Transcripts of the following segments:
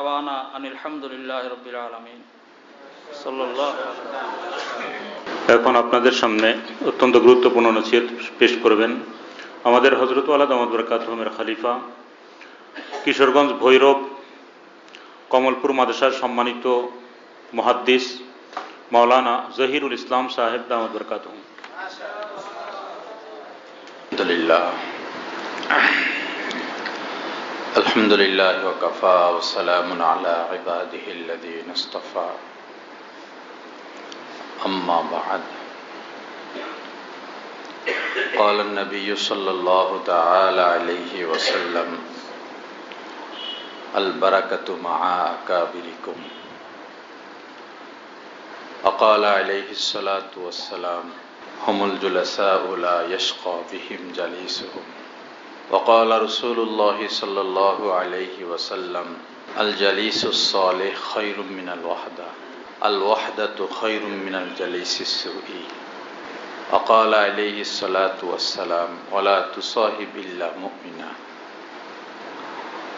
Awana আনিল হামদুলিল্লাহ রবিল আলমিন এখন আপনাদের সামনে অত্যন্ত গুরুত্বপূর্ণ নসিহত পেশ করবেন আমাদের হজরত আল্লাহ দামদ বরকাত খালিফা কিশোরগঞ্জ ভৈরব কমলপুর মাদ্রাসার সম্মানিত মহাদ্দিস মাওলানা জহিরুল ইসলাম সাহেব দামদ বরকাত আলহামদুলিল্লাহ। الحمد لله وكفى وسلام على عباده الذين اصطفى. أما بعد. قال النبي صلى الله تعالى عليه وسلم، البركة مع أكابركم. وقال عليه الصلاة والسلام، هم الجلساء لا يشقى بهم جليسهم. وقال رسول الله صلى الله عليه وسلم الجليس الصالح خير من الوحدة الوحدة خير من الجليس السوء. وقال عليه الصلاة والسلام ولا تصاحب إلا مؤمنا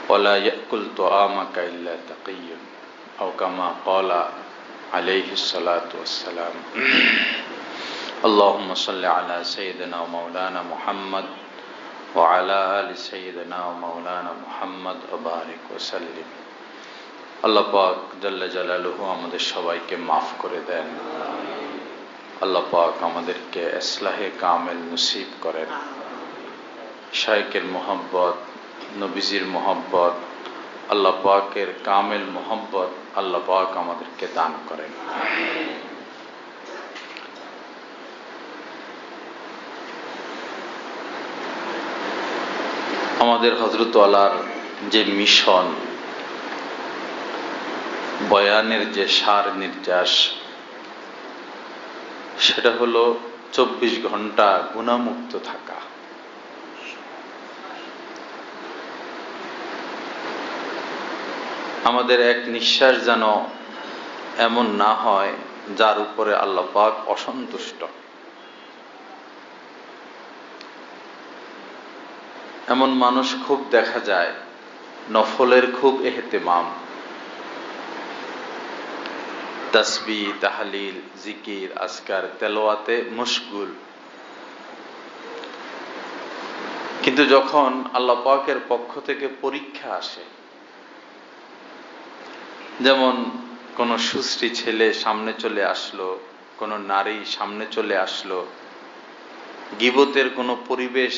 ولا يأكل طعامك إلا تقي. أو كما قال عليه الصلاة والسلام اللهم صل على سيدنا ومولانا محمد وعلى آل سيدنا ومولانا محمد وبارك وسلم আল্লাহ পাক জাল্লা জালালুহু আমাদের সবাইকে মাফ করে দেন আল্লাহ পাক আমাদেরকে ইসলাহে কামেল নসিব করেন শাইকের মোহাব্বত নবীজির মোহাব্বত আল্লাহ পাকের কামেল মোহাব্বত আল্লাহ পাক আমাদেরকে দান করেন আমাদের হজরত আলার যে মিশন, বয়ানের যে সার নির্যাস, সেটা হলো চব্বিশ ঘণ্টা গুণামুক্ত থাকা। আমাদের এক নিঃশ্বাস যেন এমন না হয় যার উপরে আল্লাহ পাক অসন্তুষ্ট। এমন মানুষ খুব দেখা যায়, নফলের খুব এহতেমাম। তসবি, তাহালিল, জিকির আসকার তেলোয়াতে মুশগুল কিন্তু যখন আল্লাহ পাকের পক্ষ থেকে পরীক্ষা আসে, যেমন কোন সুশ্রী ছেলে সামনে চলে আসলো, কোন নারী সামনে চলে আসলো, গিবতের কোনো পরিবেশ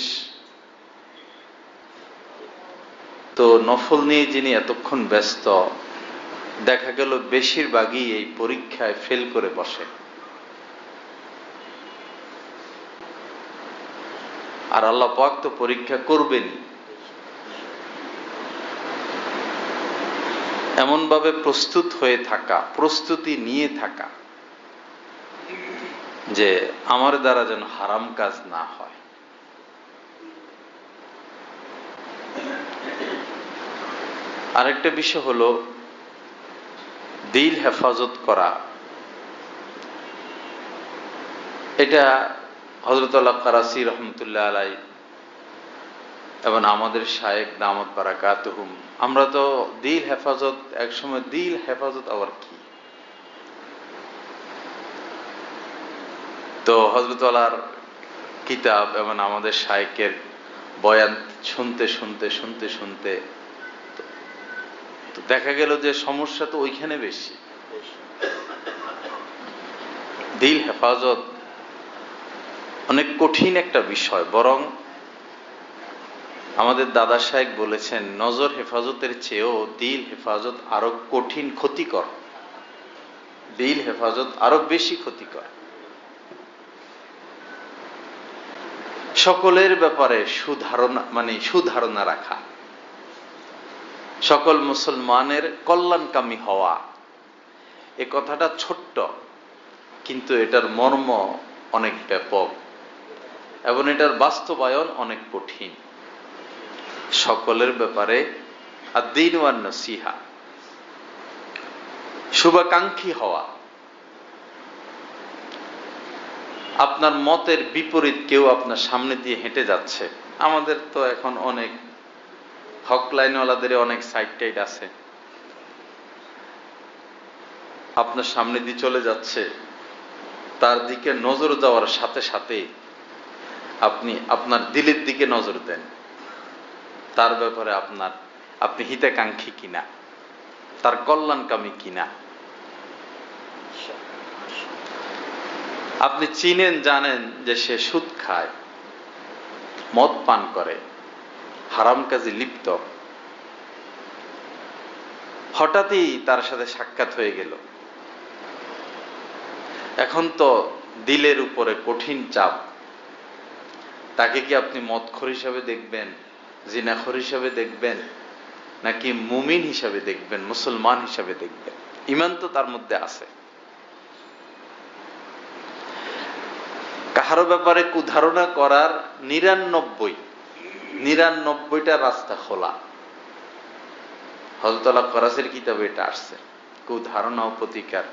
তো নফল নিয়ে যিনি এতক্ষণ ব্যস্ত, দেখা গেল বেশিরভাগই এই পরীক্ষায় ফেল করে বসে। আর আল্লাহ পাক তো পরীক্ষা করবেনই। এমনভাবে প্রস্তুত হয়ে থাকা, প্রস্তুতি নিয়ে থাকা, যে আমার দ্বারা যেন হারাম কাজ না হয়। আরেকটা বিষয় হলো দিল হেফাজত করা। এটা হজরতুল্লাহ কারাসি রহমতুল্লাহ আলাই এবং আমাদের শায়েক দামত বারাকাতহুম। আমরা তো দিল হেফাজত, একসময় দিল হেফাজত আবার কি? তো হজরতলার কিতাব এবং আমাদের শায়েকের বয়ান শুনতে শুনতে শুনতে শুনতে তো দেখা গেল যে সমস্যা তো ওইখানে বেশি। দিল হেফাজত অনেক কঠিন একটা বিষয়, বরং আমাদের দাদা সাহেব বলেছেন, নজর হেফাজতের চেয়েও দিল হেফাজত আরও কঠিন, ক্ষতিকর। দিল হেফাজত আরও বেশি ক্ষতিকর। সকলের ব্যাপারে সুধারণা মানে সুধারণা রাখা। সকল মুসলমানের কল্যাণকামী হওয়া। এ কথাটা ছোট্ট, কিন্তু এটার মর্ম অনেক ব্যাপক এবং এটার বাস্তবায়ন অনেক কঠিন। সকলের ব্যাপারে আদিন ওয়ান নসিহা। শুভাকাঙ্ক্ষী হওয়া। আপনার মতের বিপরীত কেউ আপনার সামনে দিয়ে হেঁটে যাচ্ছে। আমাদের তো এখন অনেক হক লাইনওয়ালাদের অনেক সাইড টাইড আছে। আপনার সামনে দিয়ে চলে যাচ্ছে। তার দিকে নজর যাওয়ার সাথে সাথে আপনি আপনার দিলের দিকে নজর দেন। তার ব্যাপারে আপনার, আপনি হিতাকাঙ্ক্ষী কিনা? তার কল্যাণকামী কিনা? আপনি চিনেন, জানেন যে সে সুদ খায়, মদ পান করে। হারাম কাজে লিপ্ত। হঠাৎই তার সাথে সাক্ষাৎ হয়ে গেল। এখন তো দিলের উপরে কঠিন চাপ। তাকে কি আপনি মদখর হিসাবে দেখবেন, জিনাখর হিসাবে দেখবেন, নাকি মুমিন হিসাবে দেখবেন, মুসলমান হিসাবে দেখবেন? ইমান তো তার মধ্যে আছে। কাহারো ব্যাপারে কুধারণা করার নিরানব্বই নিরানব্বইটা রাস্তা খোলা। হজতলা করাসের কিতাবে এটা আসছে। কুধারণা ও প্রতিকার।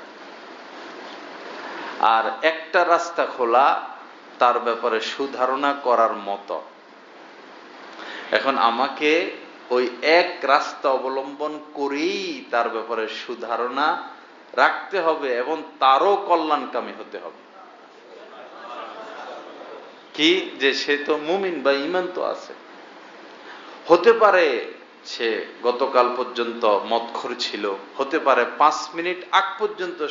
আর একটা রাস্তা খোলা, তার ব্যাপারে সুধারণা করার মতো। এখন আমাকে ওই এক রাস্তা অবলম্বন করেই তার ব্যাপারে সুধারণা রাখতে হবে এবং তারও কল্যাণকামী হতে হবে। কি? যে সে তো মুমিন বা ইমান তো আছে। হতে পারে সে গতকাল পর্যন্ত মদখর ছিল, হতে পারে পাঁচ মিনিট আগ পর্যন্ত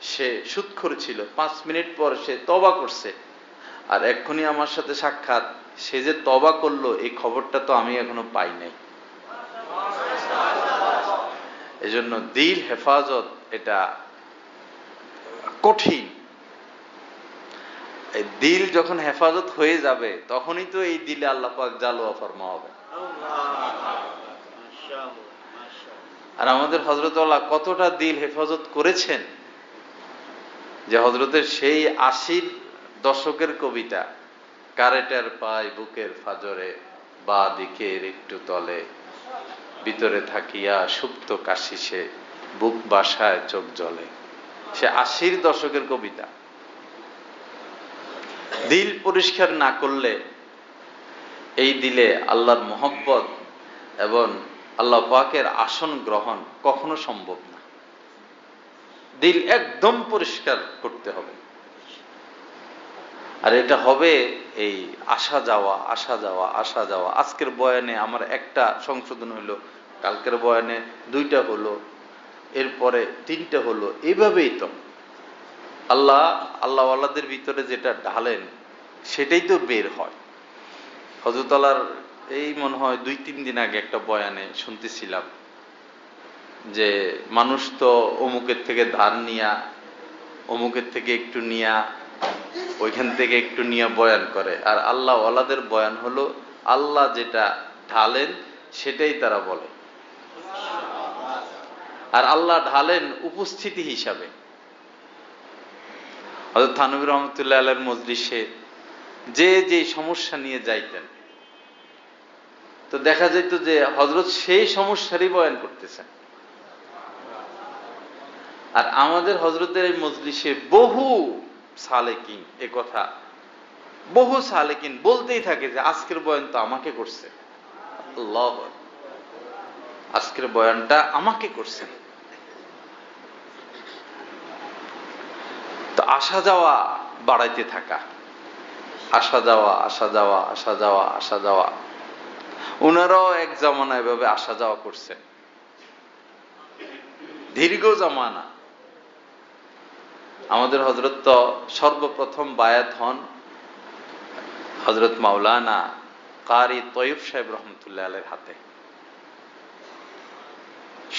সে- সুৎখর ছিল, পাঁচ মিনিট পর সে তবা করছে। আর এক্ষুনি আমার সাথে সাক্ষাৎ, সে যে তবা করল, এই খবরটা তো আমি এখনও পাই নাই। এজন্য দিল, হেফাজত, এটা কঠিন। দিল যখন হেফাজত হয়ে যাবে, তখনই তো এই দিলে আল্লাহ পাক জালোয়া ফরমা হবে আর আমাদের হজরতওয়ালা কতটা দিল হেফাজত করেছেন? যে হজরতের সেই আশির দশকের কবিতা, কারেটার পায় বুকের ফাজরে, বা দিকের একটু তলে, ভিতরে থাকিয়া সুপ্ত কাশিসে বুক বাসায় চোখ জলে। সে আশির দশকের কবিতা। দিল পরিষ্কার না করলে এই দিলে আল্লাহর মোহব্বত এবং আল্লাহ পাকের আসন গ্রহণ কখনো সম্ভব না। দিল একদম পরিষ্কার করতে হবে। আর এটা হবে এই আসা যাওয়া আসা যাওয়া আসা যাওয়া। আজকের বয়ানে আমার একটা সংশোধন হলো কালকের বয়ানে দুইটা হলো, এরপরে তিনটা হলো এইভাবেই তো। আল্লাহ আল্লাহ আল্লাহদের ভিতরে যেটা ঢালেন, সেটাই তো বের হয়। হজরতলার এই মনে হয় দুই, তিন দিন আগে একটা বয়ানে শুনতেছিলাম যে মানুষ তো অমুকের থেকে ধার নিয়া, অমুকের থেকে একটু নিয়া, ওইখান থেকে একটু নিয়ে বয়ান করে। আর আল্লাহ ওয়ালাদের বয়ান হলো, আল্লাহ যেটা ঢালেন সেটাই তারা বলে। আর আল্লাহ ঢালেন উপস্থিতি হিসাবে। হজরত থানবী রহমতুল্লাহ আলের মজলিসে যে যে সমস্যা নিয়ে যাইতেন। তো দেখা যেত যে হজরত সেই সমস্যারই বয়ান করতেছেন। আর আমাদের হজরতের এই মজলিসে বহু সালেকিন, এ কথা, বহু সালেকিন বলতেই থাকে যে আজকের বয়ান তো আমাকে করছে। আজকের বয়ানটা আমাকে করছেন তো আসা যাওয়া বাড়াইতে থাকা। আসা যাওয়া আসা যাওয়া আসা যাওয়া আসা যাওয়া। ওনারাও এক জামানা এভাবে আসা যাওয়া করছেন দীর্ঘ জামানা। আমাদের হজরত তো সর্বপ্রথম বায়াত হন হজরত মাওলানা কারি তয়ুব সাহেব রহমতুল্লাহ আলের হাতে।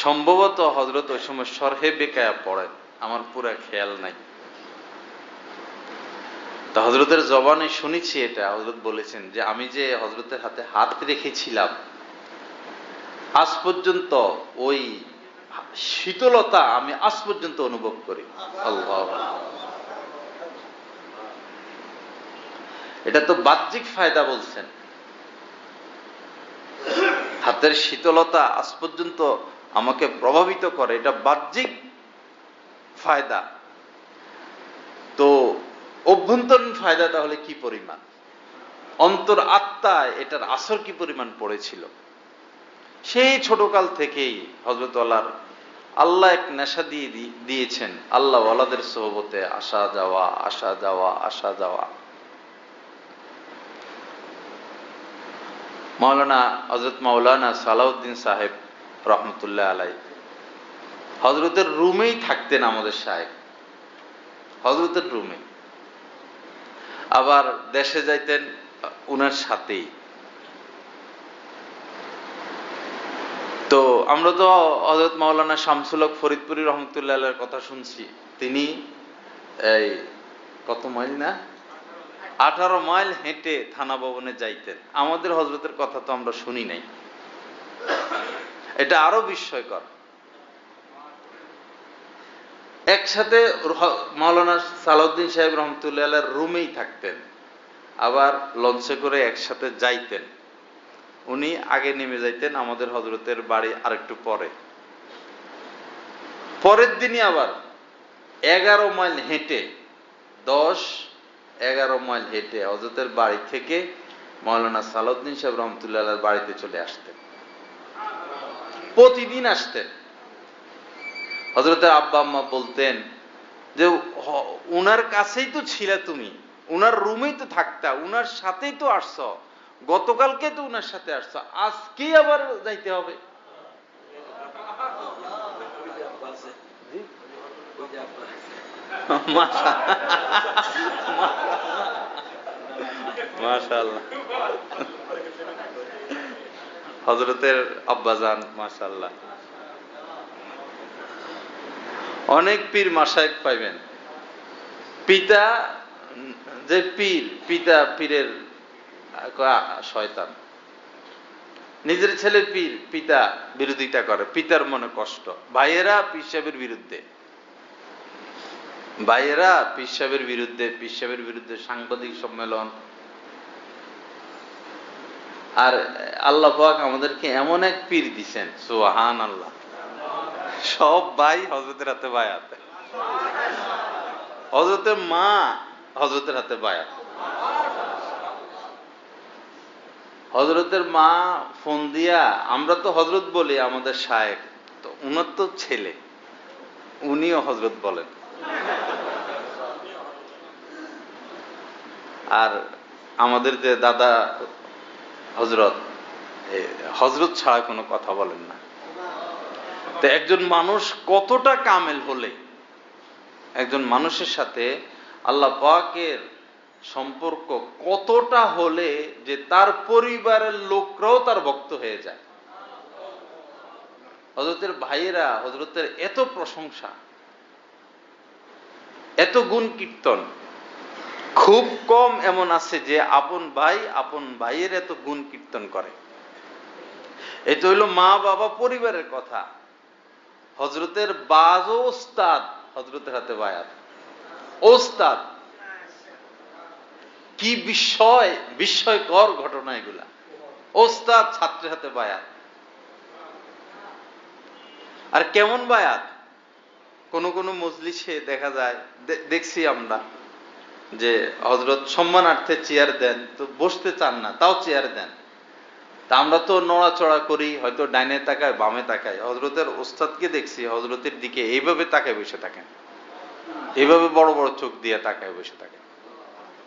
সম্ভবত হজরত ওই সময় সরহে বেকায়া পড়েন, আমার পুরা খেয়াল নাই। তা হজরতের জবানে শুনেছি এটা হজরত বলেছেন যে আমি যে হজরতের হাতে হাত রেখেছিলাম, আজ পর্যন্ত ওই শীতলতা আমি আজ পর্যন্ত অনুভব করি। আল্লাহ এটা তো বাহ্যিক ফায়দা বলছেন। হাতের শীতলতা আজ পর্যন্ত আমাকে প্রভাবিত করে, এটা বাহ্যিক ফায়দা। তো অভ্যন্তরীণ ফায়দা তাহলে কি পরিমাণ? অন্তর আত্মায় এটার আসর কি পরিমাণ পড়েছিল? সেই ছোটকাল থেকেই হজরত আল্লাহর, আল্লাহ এক নেশা দিয়ে দিয়েছেন, আল্লাহ ওয়ালাদের সোহবতে আসা যাওয়া আসা যাওয়া আসা যাওয়া। মাওলানা হজরত মাওলানা সালাউদ্দিন সাহেব রহমতুল্লাহ আলাই হজরতের রুমেই থাকতেন আমাদের সাহেব। হজরতের রুমে। আবার দেশে যাইতেন উনার সাথেই। তো আমরা তো হজরত মাওলানা শামসুলক ফরিদপুরি রহমতুল্লাহ কথা শুনছি। তিনি এই কত মাইল না? আঠারো মাইল হেঁটে থানা ভবনে যাইতেন। আমাদের হজরতের কথা তো আমরা শুনি নাই। এটা আরও বিস্ময়কর। একসাথে মাওলানা সালাউদ্দিন সাহেব রহমতুল্লাহ রুমেই থাকতেন, আবার লঞ্চে করে একসাথে যাইতেন। উনি আগে নেমে যাইতেন আমাদের হজরতের বাড়ি আরেকটু পরে। পরের দিনই আবার এগারো মাইল হেঁটে, দশ, এগারো মাইল হেঁটে হজরতের বাড়ি থেকে মৌলানা সালাউদ্দিন সাহেব রহমতুল্লাহ বাড়িতে চলে আসতেন। প্রতিদিন আসতেন। হজরতের আব্বা আম্মা বলতেন যে উনার কাছেই তো ছিলে তুমি উনার রুমেই তো থাকতা উনার সাথেই তো আসছ গতকালকে তো উনার সাথে আসছ আজকেই আবার যাইতে হবে। হজরতের আব্বাজান মাশাআল্লাহ। অনেক পীর মাসায়েক পাইবেন। পিতা, যে পীর, পিতা পীরের শয়তান। নিজের ছেলে পীর, পিতা বিরোধিতা করে, পিতার মনে কষ্ট। ভাইয়েরা পীর সাহেবের বিরুদ্ধে। ভাইয়েরা পীর সাহেবের বিরুদ্ধে, পীর সাহেবের বিরুদ্ধে সাংবাদিক সম্মেলন। আর আল্লাহ আমাদেরকে এমন এক পীর দিছেন সোহান আল্লাহ সব ভাই হজরতের হাতে বায়াত। হজরতের মা হজরতের হাতে বায়াত। হজরতের মা ফোন দিয়া, আমরা তো হজরত বলি, আমাদের শায়েক তো উনার তো ছেলে, উনিও হজরত বলেন। আর আমাদের যে দাদা হজরত হজরত ছাড়া কোনো কথা বলেন না। তো একজন মানুষ কতটা কামেল হলে? একজন মানুষের সাথে আল্লাহ পাকের সম্পর্ক কতটা হলে যে তার পরিবারের লোকরাও তার ভক্ত হয়ে যায়? হজরতের ভাইয়েরা হজরতের এত প্রশংসা, এত গুণ কীর্তন, খুব কম এমন আছে যে আপন ভাই, আপন ভাইয়ের এত গুণ কীর্তন করে। এটা হইল মা বাবা পরিবারের কথা। হজরতের বাজ ওস্তাদ হজরতের হাতে বায়াত। ওস্তাদ। কি বিস্ময়, বিস্ময়কর ঘটনা এগুলা। ওস্তাদ ছাত্রের হাতে বায়াত। আর কেমন বায়াত? কোন কোন মজলিসে দেখা যায় দেখছি আমরা যে হজরত সম্মানার্থে চেয়ার দেন, তো বসতে চান না, তাও চেয়ার দেন। তা আমরা তো নড়াচড়া করি, হয়তো ডাইনে তাকায়, বামে তাকায়। হজরতের ওস্তাদকে দেখছি হজরতের দিকে এইভাবে তাকায় বসে থাকেন। এইভাবে বড় বড় চোখ দিয়ে তাকায় বসে থাকেন।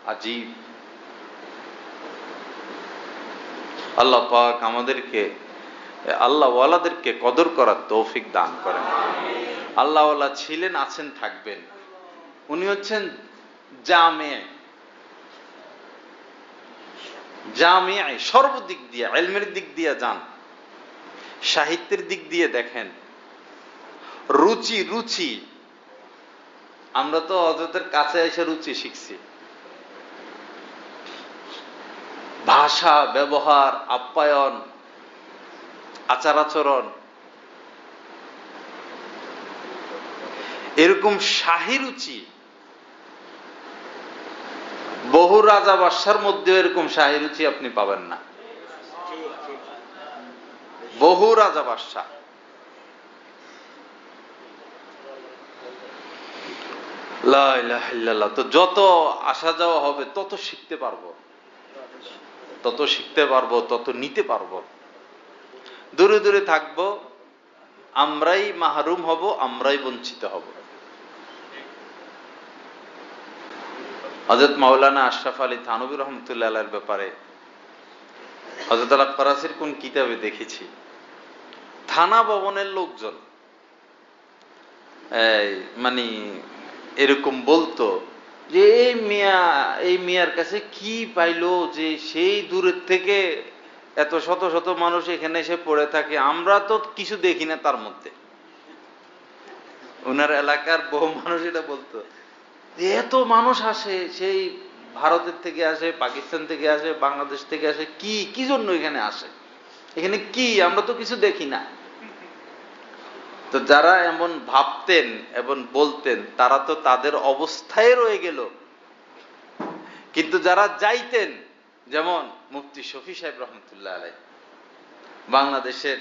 আজীব। আল্লাহ পাক আমাদেরকে, আল্লাহ ওয়ালাদেরকে কদর করার তৌফিক দান করেন। আল্লাহওয়ালা ছিলেন, আছেন, থাকবেন। উনি হচ্ছেন জামে। জামে সর্বদিক দিয়ে, এলমের দিক দিয়ে যান। সাহিত্যের দিক দিয়ে দেখেন। রুচি রুচি। আমরা তো হজরতের কাছে এসে রুচি শিখছি। ভাষা, ব্যবহার, আপ্যায়ন আচার আচরণ এরকম শাহী রুচি বহু রাজা বাদশার মধ্যে এরকম শাহী রুচি আপনি পাবেন না। বহু রাজা লা তো যত আসা যাওয়া হবে, তত শিখতে পারব। তত শিখতে পারব, তত নিতে পারব। দূরে দূরে থাকব, আমরাই মাহরুম হব, আমরাই বঞ্চিত হব। হজরত মাওলানা আশরাফ আলী থানবী রহমতুল্লাহ ব্যাপারে হজরত আল্লাহ করাসির কোন কিতাবে দেখেছি? থানা ভবনের লোকজন মানে এরকম বলতো যে, এই মিয়া, এই মিয়ার কাছে কি পাইলো যে সেই দূরের থেকে এত শত শত মানুষ এখানে এসে পড়ে থাকে, আমরা তো কিছু দেখি না তার মধ্যে। ওনার এলাকার বহু মানুষ এটা বলতো। এত মানুষ আসে, সেই ভারতের থেকে আসে, পাকিস্তান থেকে আসে, বাংলাদেশ থেকে আসে, কি কি জন্য এখানে আসে? এখানে কি? আমরা তো কিছু দেখি না। তো যারা এমন ভাবতেন এবং বলতেন, তারা তো তাদের অবস্থায় রয়ে গেল। কিন্তু যারা যাইতেন, যেমন মুফতি শফি সাহেব রহমতুল্লাহ আলাই বাংলাদেশের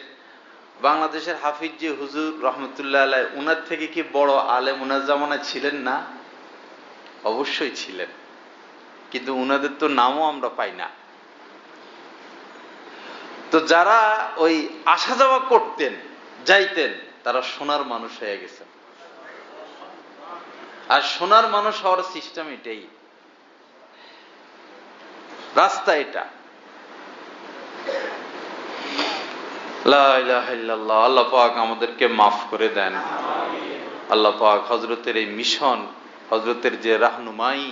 বাংলাদেশের হাফিজ জি হুজুর রহমতুল্লাহ আলাই উনার থেকে কি বড় আলেম উনার জামানায় ছিলেন না? অবশ্যই ছিলেন। কিন্তু উনাদের তো নামও আমরা পাই না। তো যারা ওই আসা যাওয়া করতেন, যাইতেন, তারা সোনার মানুষ হয়ে গেছে আর সোনার মানুষ হওয়ার সিস্টেম এটাই। রাস্তা এটা। আল্লাহ পাক আমাদেরকে মাফ করে দেন। আল্লাহ পাক হজরতের এই মিশন হজরতের যে রাহনুমাই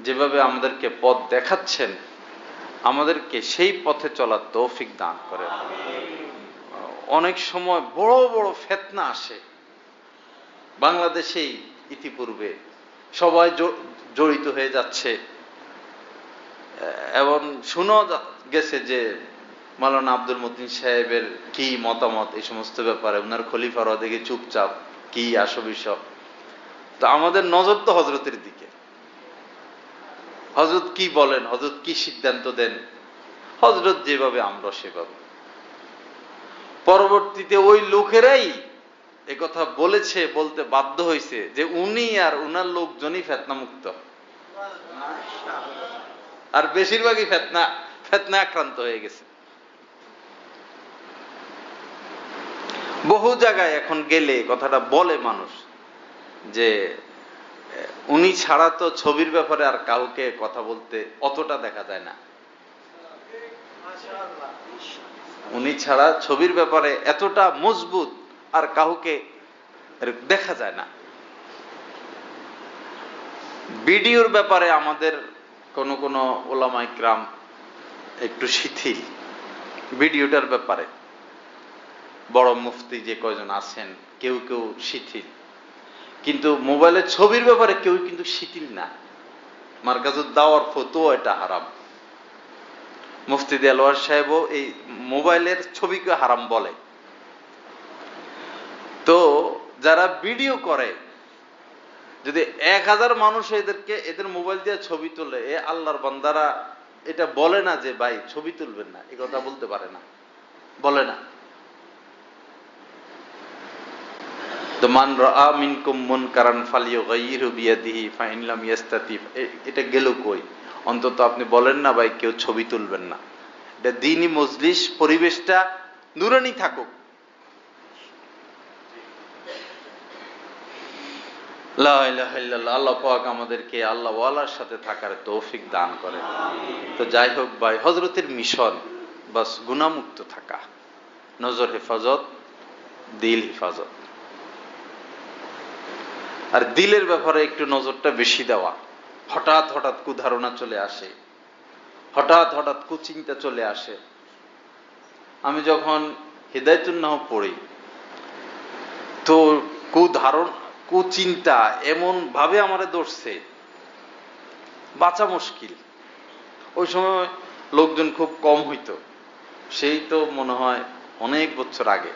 যেভাবে আমাদেরকে পথ দেখাচ্ছেন, আমাদেরকে সেই পথে চলার তৌফিক দান করেন। অনেক সময় বড় বড় ফেতনা আসে। বাংলাদেশেই ইতিপূর্বে সবাই জড়িত হয়ে যাচ্ছে। এবং শুনো গেছে যে মালানা আব্দুল মতিন সাহেবের কি মতামত এই সমস্ত ব্যাপারে? ওনার খলিফারা দেখে চুপচাপ, কি আসো বিষয় তো আমাদের নজর তো হজরতের দিকে। হজরত কি বলেন হজরত কি সিদ্ধান্ত দেন? হজরত যেভাবে, আমরা সেভাবে। পরবর্তীতে ওই লোকেরাই কথা বলেছে, বলতে বাধ্য হয়েছে যে উনি আর উনার লোকজনই ফেতনা মুক্ত আর বেশিরভাগই ফেতনা ফেতনা আক্রান্ত হয়ে গেছে। বহু জায়গায় এখন গেলে কথাটা বলে মানুষ। যে উনি ছাড়া তো ছবির ব্যাপারে আর কাউকে কথা বলতে অতটা দেখা যায় না। উনি ছাড়া ছবির ব্যাপারে এতটা মজবুত আর কাউকে দেখা যায় না। ভিডিওর ব্যাপারে আমাদের কোন কোন ওলামাই ক্রাম একটু শিথিল ভিডিওটার ব্যাপারে। বড় মুফতি যে কয়জন আছেন, কেউ কেউ শিথিল। কিন্তু মোবাইলের ছবির ব্যাপারে কেউ কিন্তু শিথিল না। মার্কাজুদ দাওয়ার ফতো এটা হারাম। মুফতি দেলোয়ার সাহেবও এই মোবাইলের ছবিকে হারাম বলে। তো যারা ভিডিও করে, যদি এক হাজার মানুষ এদেরকে এদের মোবাইল দিয়ে ছবি তোলে, এ আল্লাহর বান্দারা এটা বলে না যে, ভাই, ছবি তুলবেন না। এ কথা বলতে পারে না। বলে না। এটা গেল কই? অন্তত আপনি বলেন না ভাই, কেউ ছবি তুলবেন না। এটা দিনই মজলিস, পরিবেশটা নুরানি থাকুক। আল্লাহ পাক আমাদেরকে আল্লাহ ওয়ালার সাথে থাকার তৌফিক দান করে। তো যাই হোক ভাই হজরতের মিশন, বাস গুণামুক্ত থাকা। নজর হেফাজত, দিল হেফাজত। আর দিলের ব্যাপারে একটু নজরটা বেশি দেওয়া। হঠাৎ হঠাৎ কুধারণা চলে আসে। হঠাৎ হঠাৎ কুচিন্তা চলে আসে। আমি যখন হৃদয়তুন্নাহ পড়ি, তো কুধারণ, কুচিন্তা এমন ভাবে আমারে ধরছে, বাঁচা মুশকিল। ওই সময় লোকজন খুব কম হইতো। সেই তো মনে হয় অনেক বছর আগে।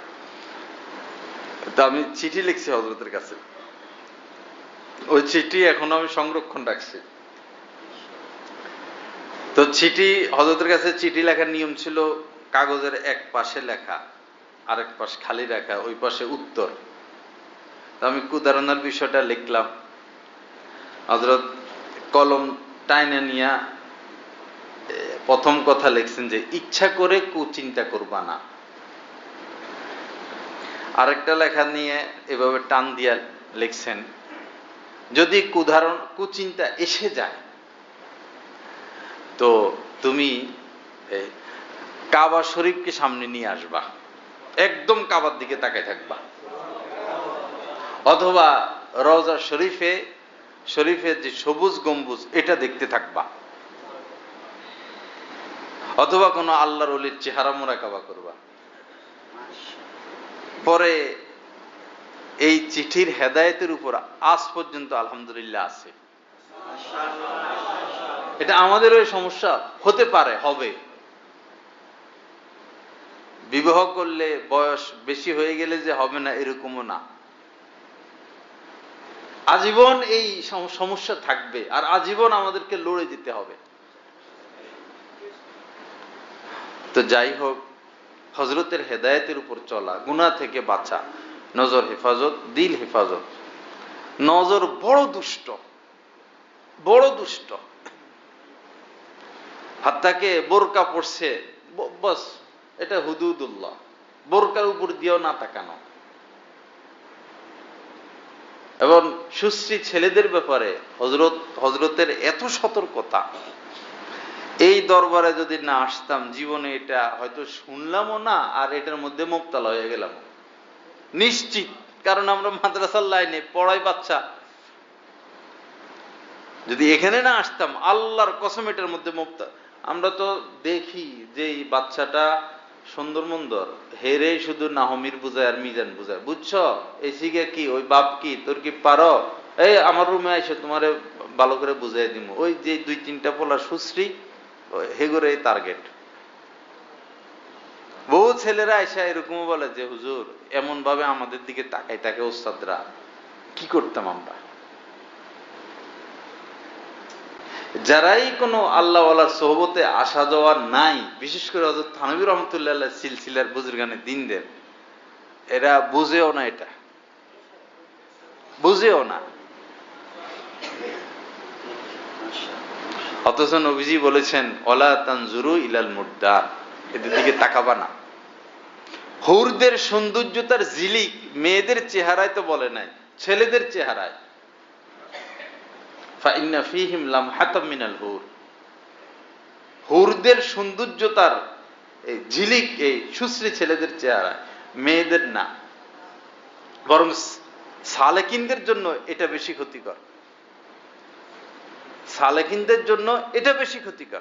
তা আমি চিঠি লিখছি হজরতের কাছে। ওই চিঠি এখন আমি সংরক্ষণ রাখছি। তো চিঠি, হজরতের কাছে চিঠি লেখার নিয়ম ছিল কাগজের এক পাশে লেখা, আরেক পাশ খালি রাখা, ওই পাশে উত্তর। আমি কুদারণার বিষয়টা লিখলাম। হজরত কলম টাইনে নিয়া প্রথম কথা লিখছেন যে, ইচ্ছা করে কুচিন্তা করবা না। আরেকটা লেখা নিয়ে এভাবে টান দিয়া লিখছেন যদি কুধারণ, কুচিন্তা এসে যায়, তো তুমি কাবা শরীফকে সামনে নিয়ে আসবা। একদম কাবার দিকে তাকায় থাকবা। অথবা রওজা শরীফে শরীফের যে সবুজ গম্বুজ, এটা দেখতে থাকবা। অথবা কোনো আল্লাহর অলির চেহারা মোরাকাবা করবা। পরে এই চিঠির হেদায়েতের উপর আজ পর্যন্ত আলহামদুলিল্লাহ আছে। এটা আমাদের ওই সমস্যা, হতে পারে, হবে। বিবাহ করলে বয়স বেশি হয়ে গেলে যে হবে না, এরকমও না। আজীবন এই সম- সমস্যা থাকবে, আর আজীবন আমাদেরকে লড়ে দিতে হবে। তো যাই হোক হজরতের হেদায়েতের উপর চলা, গুনাহ থেকে বাঁচা। নজর হেফাজত, দিল হেফাজত। নজর বড় দুষ্ট বড় দুষ্ট। হাত্তাকে বোরকা পড়ছে বস, এটা হুদুদুল্লাহ। বোরকার উপর দিয়েও না তাকানো। এবং সুশ্রী ছেলেদের ব্যাপারে হজরত, হজরতের এত সতর্কতা। এই দরবারে যদি না আসতাম, জীবনে এটা হয়তো শুনলামও না, আর এটার মধ্যে মোক্তালা হয়ে গেলাম নিশ্চিত, কারণ আমরা মাদ্রাসার লাইনে পড়াই বাচ্চা। যদি এখানে না আসতাম, আল্লাহর কসম মধ্যে মুক্তা। আমরা তো দেখি যে এই বাচ্চাটা সুন্দর মন্দর, হেরে শুধু নাহমির বুঝায় আর মিজান বুঝায়। বুঝছ? এই শিখে কি? ওই বাপ কি? তোর কি পারো? এই আমার রুমে এসে তোমারে ভালো করে বুঝাই দিব ওই যে দুই তিনটা পোলা সুশ্রী হেগুরে টার্গেট বহু ছেলেরা এসে এরকম বলে যে, হুজুর এমন ভাবে আমাদের দিকে তাকাই তাকে ওস্তাদরা। কি করতাম আমরা? যারাই কোনো আল্লাহওয়ালার সোহবতে আসা যাওয়া নাই, বিশেষ করে হজরত থানবী রহমতুল্লাহ সিলসিলার বুজুর্গানের দিনদের, এরা বুঝেও না এটা। বুঝেও না। অথচ নবীজি বলেছেন অলা তানজুরু ইলাল মুদ্দান এদের দিকে তাকাবা না। হুরদের সৌন্দর্যতার জিলিক মেয়েদের চেহারায় তো বলে নাই, ছেলেদের চেহারায়। হুর। হুরদের সৌন্দর্যতার এই ঝিলিক এই সুশ্রী ছেলেদের চেহারা মেয়েদের না। বরং সালেকিনদের জন্য এটা বেশি ক্ষতিকর। সালেকিনদের জন্য এটা বেশি ক্ষতিকর।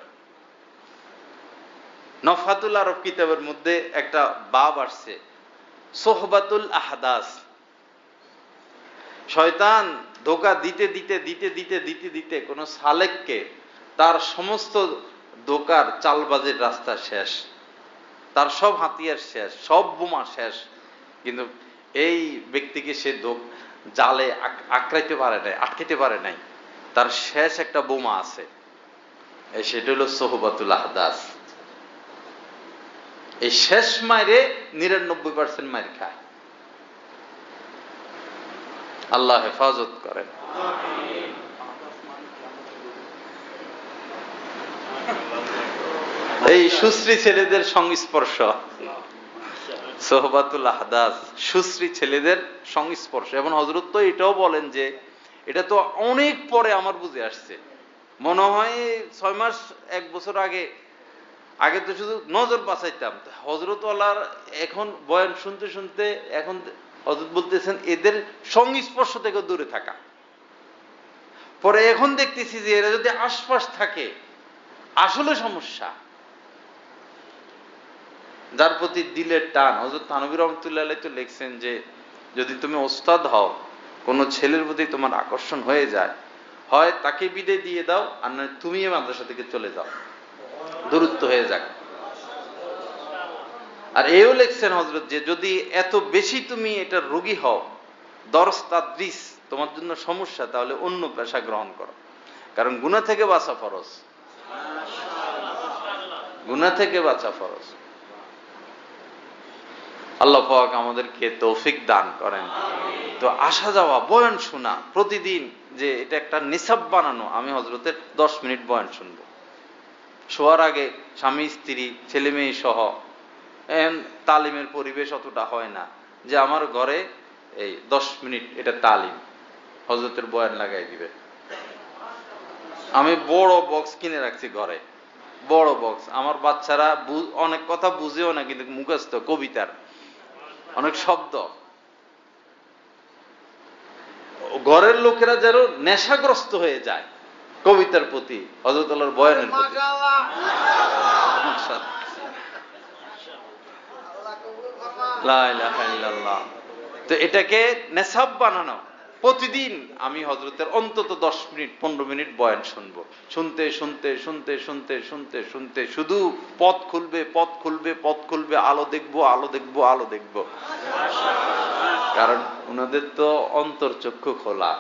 নফাতুল আরব কিতাবের মধ্যে একটা বাব আসছে। সোহবাতুল আহাদাস। শয়তান ধোকা দিতে দিতে দিতে দিতে দিতে দিতে কোন সালেককে তার সমস্ত ধোকার চালবাজের রাস্তা শেষ। তার সব হাতিয়ার শেষ, সব বোমা শেষ। কিন্তু এই ব্যক্তিকে সে জালে আঁকড়াইতে পারে নাই, আটকাইতে পারে নাই। তার শেষ একটা বোমা আছে। সেটা হলো সোহবাতুল আহদাস। এই শেষ মাইরে নিরানব্বই পার্সেন্ট মাইর খায়। আল্লাহ হেফাজত করেন। এই সুশ্রী ছেলেদের সংস্পর্শ। সোহবাতুল আহদাস, সুশ্রী ছেলেদের সংস্পর্শ। এবং হজরত তো এটাও বলেন যে, এটা তো অনেক পরে আমার বুঝে আসছে। মনে হয় ছয় মাস, এক বছর আগে আগে তো শুধু নজর বাঁচাইতাম। হজরতওয়ালার এখন বয়ান শুনতে শুনতে এখন হজরত বলতেছেন, এদের সংস্পর্শ থেকে দূরে থাকা। পরে এখন দেখতেছি যে এরা যদি আশপাশ থাকে, আসলে সমস্যা। যার প্রতি দিলের টান হজরত থানবির রহমতুল্লাহ তো লিখছেন যে, যদি তুমি ওস্তাদ হও, কোনো ছেলের প্রতি তোমার আকর্ষণ হয়ে যায়, হয় তাকে বিদে দিয়ে দাও, আর তুমি মাদ্রাসা থেকে চলে যাও। দূরত্ব হয়ে যাক। আর এও লিখছেন হজরত যে, যদি এত বেশি তুমি এটা রোগী হও, দরস তাদ্রিস, তোমার জন্য সমস্যা, তাহলে অন্য পেশা গ্রহণ করো। কারণ গুণা থেকে বাঁচা ফরজ। গুণা থেকে বাঁচা ফরজ। আল্লাহ পাক আমাদেরকে তৌফিক দান করেন। তো আসা যাওয়া, বয়ান শোনা, প্রতিদিন যে এটা একটা নিসাব বানানো, আমি হজরতের দশ মিনিট বয়ান শুনব। শোয়ার আগে স্বামী, স্ত্রী ছেলে মেয়ে সহ তালিমের পরিবেশ অতটা হয় না। যে আমার ঘরে এই দশ মিনিট এটা তালিম হজরতের বয়ান লাগাই দিবে। আমি বড় বক্স কিনে রাখছি ঘরে। বড় বক্স আমার বাচ্চারা অনেক কথা বুঝেও না, কিন্তু মুখস্থ, কবিতার। অনেক শব্দ। ঘরের লোকেরা যেন নেশাগ্রস্ত হয়ে যায়। কবিতার প্রতি হজরত আল্লাহর বয়ানের প্রতি। তো এটাকে নেশাব বানানো। প্রতিদিন আমি হজরতের অন্তত দশ মিনিট, পনেরো মিনিট বয়ান শুনব। শুনতে শুনতে শুনতে শুনতে শুনতে শুনতে শুধু পথ খুলবে পথ খুলবে পথ খুলবে, আলো দেখব আলো দেখব আলো দেখব। কারণ ওনাদের তো অন্তর্চক্ষু খোলা।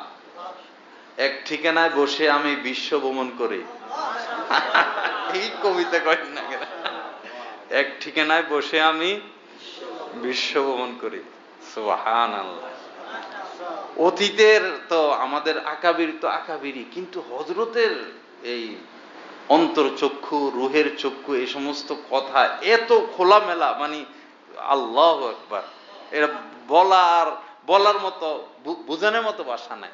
এক ঠিকানায় বসে আমি বিশ্ব ভ্রমণ করি। এই কবিতা করেন না কেন? এক ঠিকানায় বসে আমি বিশ্ব ভ্রমণ করি। আল্লাহ অতীতের তো আমাদের আকাবির তো আকাবিরি কিন্তু হজরতের এই অন্তর্চক্ষু রুহের চক্ষু, এই সমস্ত কথা এত খোলামেলা মানে আল্লাহ একবার এটা বলার বলার মতো বোঝানোর মতো বাসা নাই।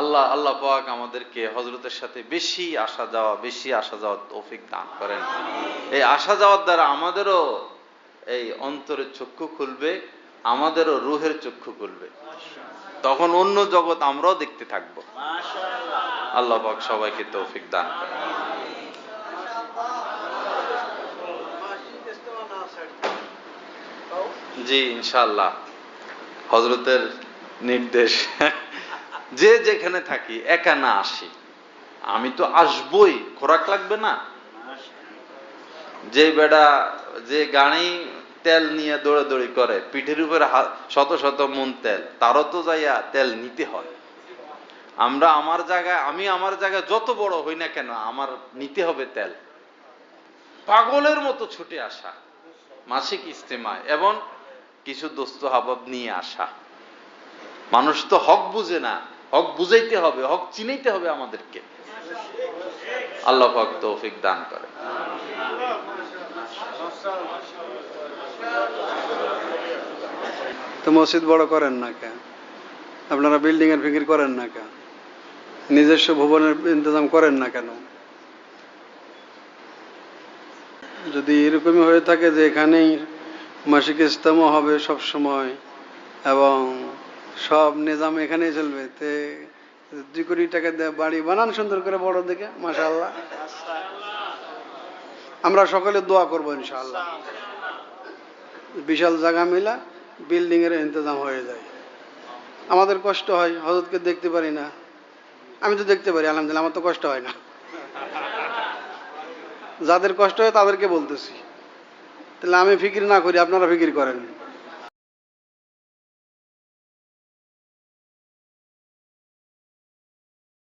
আল্লাহ আল্লাহ পাক আমাদেরকে হজরতের সাথে বেশি আসা যাওয়া বেশি আসা যাওয়ার তৌফিক দান করেন। এই আসা যাওয়ার দ্বারা আমাদেরও এই অন্তরের চক্ষু খুলবে আমাদেরও রুহের চক্ষু খুলবে। তখন অন্য জগৎ আমরাও দেখতে থাকব। আল্লাহ পাক সবাইকে তৌফিক দান করেন। জি ইনশাআল্লাহ। হজরতের নির্দেশ। যে যেখানে থাকি, একা না আসি। আমি তো আসবই, খোরাক লাগবে না? যে বেড়া, যে গাড়ি তেল নিয়ে দৌড়াদৌড়ি করে, পিঠের উপরে শত শত মন তেল, তারও তো যাইয়া তেল নিতে হয়। আমরা আমার জায়গায়, আমি আমার জায়গায় যত বড় হই না কেন, আমার নিতে হবে তেল। পাগলের মতো ছুটে আসা, মাসিক ইস্তেমায়, এবং কিছু দোস্ত হাবাব নিয়ে আসা। মানুষ তো হক বুঝে না হক বুঝাইতে হবে, হক চিনাইতে হবে আমাদেরকে। আল্লাহ পাক তৌফিক দান করে। তো মসজিদ বড় করেন না কে আপনারা বিল্ডিং এর ফিকির করেন না কেন? নিজস্ব ভবনের ইন্তজাম করেন না কেন? যদি এরকমই হয়ে থাকে যে এখানেই মাসিক ইস্তেমও হবে সব সময় এবং সব নিজাম এখানেই চলবে। তে দুই কোটি টাকা দিয়ে বাড়ি বানান সুন্দর করে বড় দেখে মাশাআল্লাহ। আমরা সকলে দোয়া করব, ইনশাআল্লাহ। বিশাল জায়গা মিলা বিল্ডিং এর ইন্তজাম হয়ে যায়। আমাদের কষ্ট হয় হজরতকে দেখতে পারি না। আমি তো দেখতে পারি, আলহামদুলিল্লাহ, আমার তো কষ্ট হয় না। যাদের কষ্ট হয় তাদেরকে বলতেছি। তাহলে আমি ফিকির না করি, আপনারা ফিকির করেন।